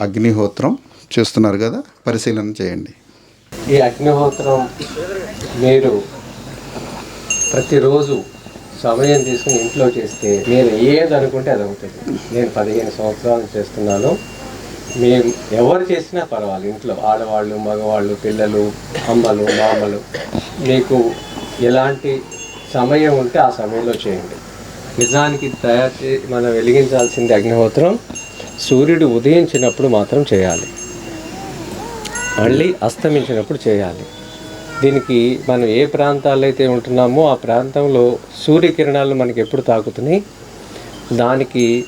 అగ్నిహోత్రం చేస్తున్నారు కదా పరిశీలన చేయండి. ఈ అగ్నిహోత్రం మీరు ప్రతిరోజు సమయం తీసుకుని ఇంట్లో చేస్తే మీరు ఏది అనుకుంటే అది అవుతుంది. నేను పదిహేను సంవత్సరాలు చేస్తున్నాను. మేము ఎవరు చేసినా పర్వాలేదు. ఇంట్లో ఆడవాళ్ళు మగవాళ్ళు పిల్లలు అమ్మలు మామలు మీకు ఎలాంటి సమయం ఉంటే ఆ సమయంలో చేయండి. నిజానికి తయారు చే మనం వెలిగించాల్సింది అగ్నిహోత్రం. సూర్యుడు ఉదయించినప్పుడు మాత్రం చేయాలి. మళ్ళీ అస్తమించినప్పుడు చేయాలి. దీనికి మనం ఏ ప్రాంతాల్లో అయితే ఉంటున్నామో ఆ ప్రాంతంలో సూర్యకిరణాలు మనకి ఎప్పుడు తాకుతున్నాయి? దానికి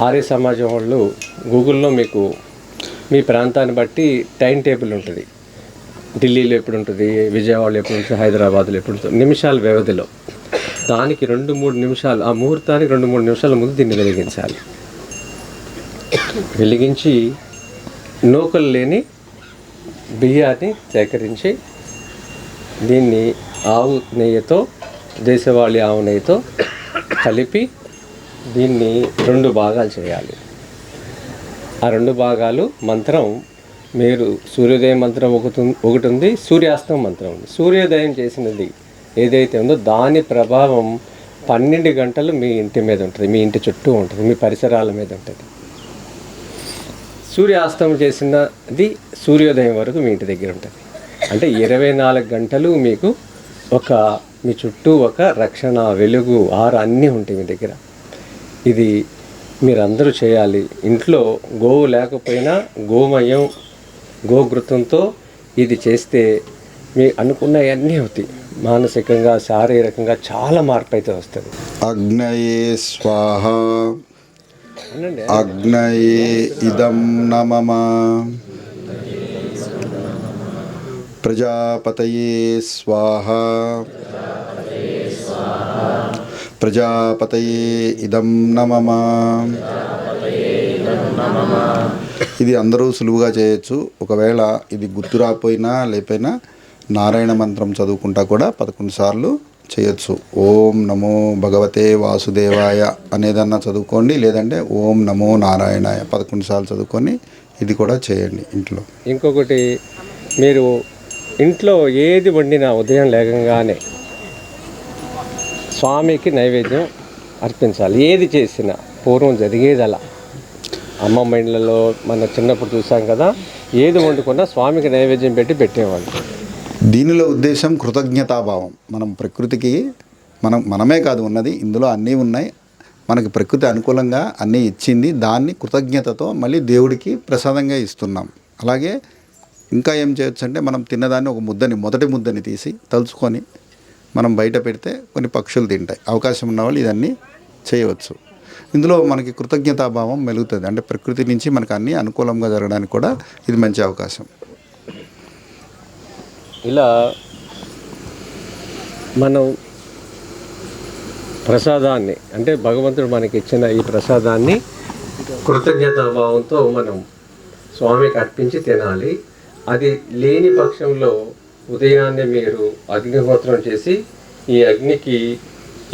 ఆర్య సమాజం వాళ్ళు గూగుల్లో మీకు మీ ప్రాంతాన్ని బట్టి టైం టేబుల్ ఉంటుంది. ఢిల్లీలో ఎప్పుడు ఉంటుంది? విజయవాడలో ఎప్పుడు ఉంటుంది? హైదరాబాద్లో ఎప్పుడు ఉంటుంది? నిమిషాల వ్యవధిలో. దానికి రెండు మూడు నిమిషాలు ఆ ముహూర్తానికి రెండు మూడు నిమిషాల ముందు దీన్ని వెలిగించాలి. వెలిగించి నూకలు లేని బియ్యాన్ని సేకరించి దీన్ని ఆవు నెయ్యితో దేశవాళీ ఆవు నెయ్యితో కలిపి దీన్ని రెండు భాగాలు చేయాలి. ఆ రెండు భాగాలు మంత్రం మీరు సూర్యోదయం మంత్రం ఒకటి ఒకటి ఉంది సూర్యాస్తం మంత్రం ఉంది. సూర్యోదయం చేసినది ఏదైతే ఉందో దాని ప్రభావం పన్నెండు గంటలు మీ ఇంటి మీద ఉంటుంది మీ ఇంటి చుట్టూ ఉంటుంది మీ పరిసరాల మీద ఉంటుంది. సూర్యాస్తం చేసినది సూర్యోదయం వరకు మీ ఇంటి దగ్గర ఉంటుంది. అంటే ఇరవై నాలుగు గంటలు మీకు ఒక మీ చుట్టూ ఒక రక్షణ వెలుగు ఆరు అన్నీ ఉంటాయి మీ దగ్గర. ఇది మీరందరూ చేయాలి. ఇంట్లో గోవు లేకపోయినా గోమయం గోఘృతంతో ఇది చేస్తే మీ అనుకున్నవన్నీ అవుతాయి. మానసికంగా శారీరకంగా చాలా మార్పు అయితే వస్తుంది. అగ్నయే స్వాహ. అగ్నయే ఇదం నమమ. ప్రజాపతయే స్వాహ. ప్రజాపతయే ఇదం నమమ. ఇది అందరూ సులువుగా చేయొచ్చు. ఒకవేళ ఇది గుర్తు రాకపోయినా లేకపోయినా నారాయణ మంత్రం చదువుకుంటా కూడా పదకొండు సార్లు చేయొచ్చు. ఓం నమో భగవతే వాసుదేవాయ అనేదన్నా చదువుకోండి లేదంటే ఓం నమో నారాయణాయ పదకొండు సార్లు చదువుకొని ఇది కూడా చేయండి ఇంట్లో. ఇంకొకటి మీరు ఇంట్లో ఏది వండినా ఉదయం లేకగానే స్వామికి నైవేద్యం అర్పించాలి. ఏది చేసినా పూర్వం జరిగేది అలా అమ్మమ్మ ఇండ్లలో మన చిన్నప్పుడు చూసాం కదా ఏది వండుకున్నా స్వామికి నైవేద్యం పెట్టి పెట్టేవాళ్ళు. దీనిలో ఉద్దేశం కృతజ్ఞతాభావం. మనం ప్రకృతికి మనం మనమే కాదు ఉన్నది ఇందులో అన్నీ ఉన్నాయి. మనకి ప్రకృతి అనుకూలంగా అన్నీ ఇచ్చింది దాన్ని కృతజ్ఞతతో మళ్ళీ దేవుడికి ప్రసాదంగా ఇస్తున్నాం. అలాగే ఇంకా ఏం చేయొచ్చు అంటే మనం తిన్నదాన్ని ఒక ముద్దని మొదటి ముద్దని తీసి తలుచుకొని మనం బయట పెడితే కొన్ని పక్షులు తింటాయి. అవకాశం ఉన్న వాళ్ళు ఇదన్నీ చేయవచ్చు. ఇందులో మనకి కృతజ్ఞతాభావం మెలుగుతుంది. అంటే ప్రకృతి నుంచి మనకు అన్నీ అనుకూలంగా జరగడానికి కూడా ఇది మంచి అవకాశం. ఇలా మనం ప్రసాదాన్ని అంటే భగవంతుడు మనకి ఇచ్చిన ఈ ప్రసాదాన్ని కృతజ్ఞతా భావంతో మనం స్వామికి అర్పించి తినాలి. అది లేని పక్షంలో ఉదయాన్నే మీరు అగ్నిహోత్రం చేసి ఈ అగ్నికి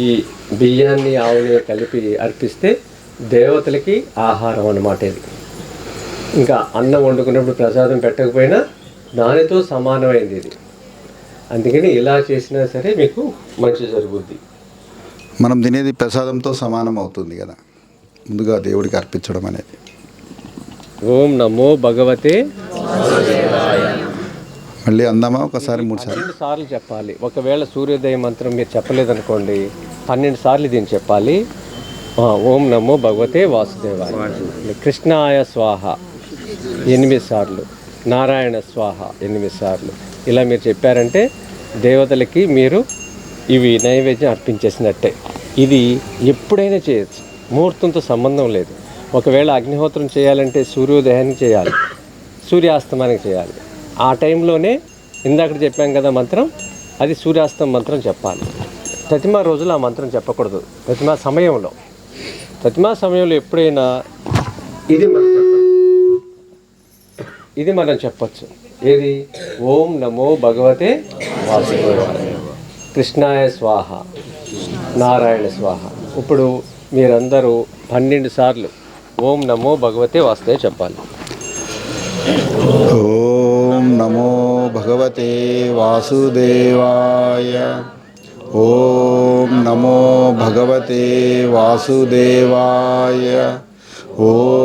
ఈ బియ్యాన్ని ఆవుని కలిపి అర్పిస్తే దేవతలకి ఆహారం అన్నమాట ఇది. ఇంకా అన్నం వండుకున్నప్పుడు ప్రసాదం పెట్టకపోయినా దానితో సమానమైంది ఇది. అందుకని ఇలా చేసినా సరే మీకు మంచి జరుగుద్ది. మనం తినేది ప్రసాదంతో సమానం అవుతుంది కదా. ముందుగా దేవుడికి అర్పించడం అనేది. ఓం నమో భగవతే మళ్ళీ అందామా? ఒకసారి మూడు సార్లు. సార్లు చెప్పాలి. ఒకవేళ సూర్యోదయ మంత్రం మీరు చెప్పలేదనుకోండి పన్నెండు సార్లు దీన్ని చెప్పాలి. ఓం నమో భగవతే వాసుదేవాయ. కృష్ణాయ స్వాహ. ఎనిమిది సార్లు. నారాయణ స్వాహ. ఎనిమిది సార్లు. ఇలా మీరు చెప్పారంటే దేవతలకి మీరు ఇవి నైవేద్యం అర్పించేసినట్టే. ఇది ఎప్పుడైనా చేయొచ్చు. ముహూర్తంతో సంబంధం లేదు. ఒకవేళ అగ్నిహోత్రం చేయాలంటే సూర్యోదయానికి చేయాలి. సూర్యాస్తమానికి చేయాలి. ఆ టైంలోనే ఇందాక చెప్పాం కదా మంత్రం అది సూర్యాస్తం మంత్రం చెప్పాలి. ప్రతిమా రోజులు ఆ మంత్రం చెప్పకూడదు. ప్రతిమా సమయంలో. ప్రతిమా సమయంలో ఎప్పుడైనా ఇది. ఇది మనం చెప్పొచ్చు. ఏది? ఓం నమో భగవతే కృష్ణాయ స్వాహ. నారాయణ స్వాహ. ఇప్పుడు మీరందరూ పన్నెండు సార్లు ఓం నమో భగవతే వాస్తే చెప్పాలి. ఓం నమో భగవతే వాసుదేవాయ. ఓం నమో భగవతే వాసుదేవాయ. ఓం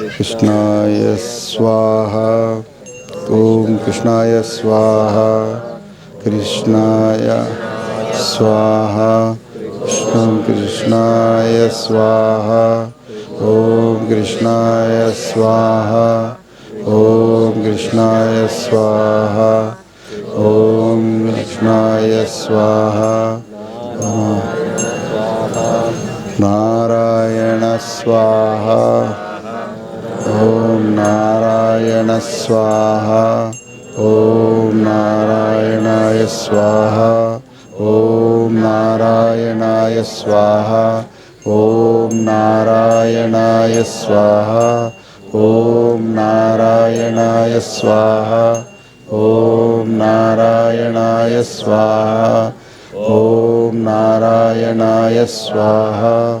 कृष्णाय स्वाहा। ॐ कृष्णाय स्वाहा। कृष्णाय स्वाहा। कृष्णं कृष्णाय स्वाहा। ॐ कृष्णाय स्वाहा। ॐ कृष्णाय स्वाहा। ॐ कृष्णाय स्वाहा। नारायण स्वाहा। ఓం నారాయణ స్వాహ. ఓం నారాయణాయ స్వాహ. ఓం నారాయణాయ స్వాహ. ఓం నారాయణాయ స్వాహ. ఓం నారాయణాయ స్వాహ. ఓం నారాయణాయ స్వాహ. ఓం నారాయణాయ స్వాహ.